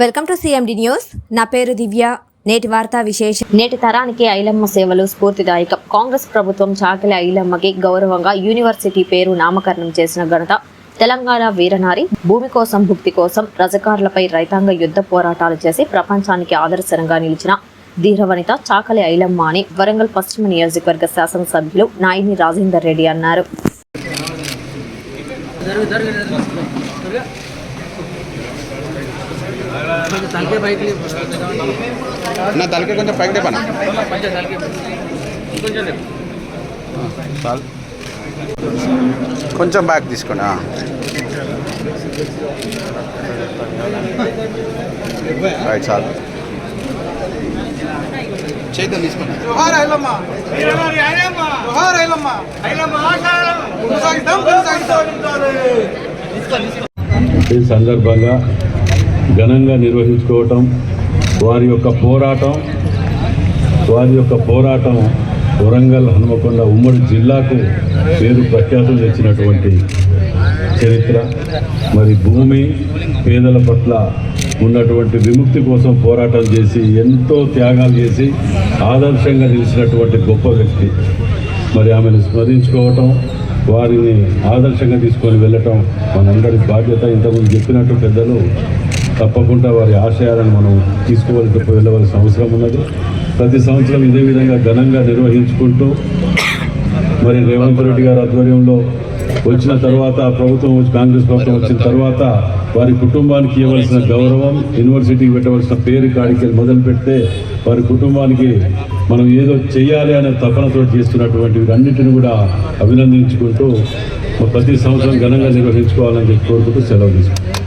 Welcome to CMD news నా పేరు దివ్య. నేటి వార్తా విశేషం. నేటి తరానికి ఐలమ్మ సేవలు స్ఫూర్తిదాయకం. కాంగ్రెస్ ప్రభుత్వం చాకలి ఐలమ్మకి గౌరవంగా యూనివర్సిటీ పేరు నామకరణం చేసిన ఘనత తెలంగాణ వీరనారి. భూమి కోసం భుక్తి కోసం రజకారులపై రైతాంగ యుద్ధ పోరాటాలు చేసి ప్రపంచానికి ఆదర్శంగా నిలిచిన ధీరవనిత చాకలి ఐలమ్మ అని వరంగల్ పశ్చిమ నియోజకవర్గ శాసనసభ్యులు నాయిని రాజేందర్ రెడ్డి అన్నారు. నా తలకి కొంచెం పైకి లేపనా? కొంచెం బ్యాక్ తీసుకోండి. రైట్ తీసుకోండి. కొనసాగిద్దాం. ఈ సందర్భంగా ఘనంగా నిర్వహించుకోవటం వారి యొక్క పోరాటం వారి యొక్క పోరాటం వరంగల్ హనుమకొండ ఉమ్మడి జిల్లాకు పేరు ప్రఖ్యాతులు తెచ్చినటువంటి చరిత్ర మరి భూమి పేదల పట్ల ఉన్నటువంటి విముక్తి కోసం పోరాటం చేసి ఎంతో త్యాగాలు చేసి ఆదర్శంగా నిలిచినటువంటి గొప్ప వ్యక్తి. మరి ఆమెను స్మరించుకోవటం వారిని ఆదర్శంగా తీసుకొని వెళ్ళటం మనందరి బాధ్యత. ఇంతకుముందు చెప్పినట్టు పెద్దలు తప్పకుండా వారి ఆశయాలను మనం తీసుకోవాలి వెళ్ళవలసిన అవసరం ఉన్నది. ప్రతి సంవత్సరం ఇదే విధంగా ఘనంగా నిర్వహించుకుంటూ మరి రేవంత్ రెడ్డి గారి ఆధ్వర్యంలో వచ్చిన తర్వాత ప్రభుత్వం వచ్చి కాంగ్రెస్ ప్రభుత్వం వచ్చిన తర్వాత వారి కుటుంబానికి ఇవ్వవలసిన గౌరవం యూనివర్సిటీకి పెట్టవలసిన పేరు కాడికి మొదలు పెడితే వారి కుటుంబానికి మనం ఏదో చేయాలి అనే తపనతో చేస్తున్నటువంటి అన్నింటిని కూడా అభినందించుకుంటూ ప్రతి సంవత్సరం ఘనంగా నిర్వహించుకోవాలని చెప్పి కోరుకుంటూ సెలవు తీసుకుంటాం